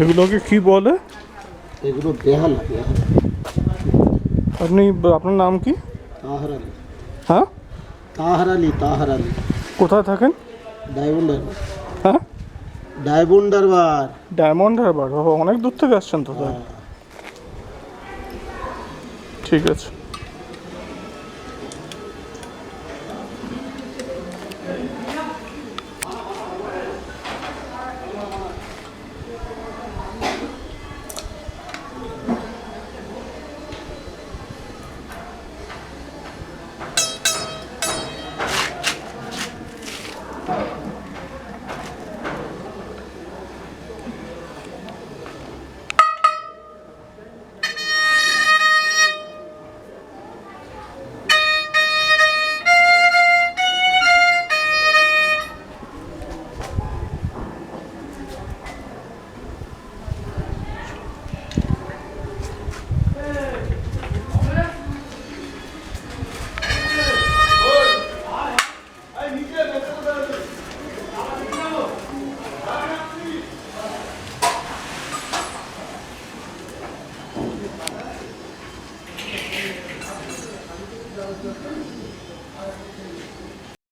এগুলোকে কি বলে? এগুলো বেহালা আপনি আপনার নাম কি? তাহার আলী। হ্যাঁ? তাহার আলী তাহার আলী। কোথায় থাকেন? ডায়মন্ড হ্যাঁ? ডায়মন্ড হারবার। ডায়মন্ড হারবার অনেক দূর থেকে আসছেন তো হ্যাঁ। ঠিক আছে।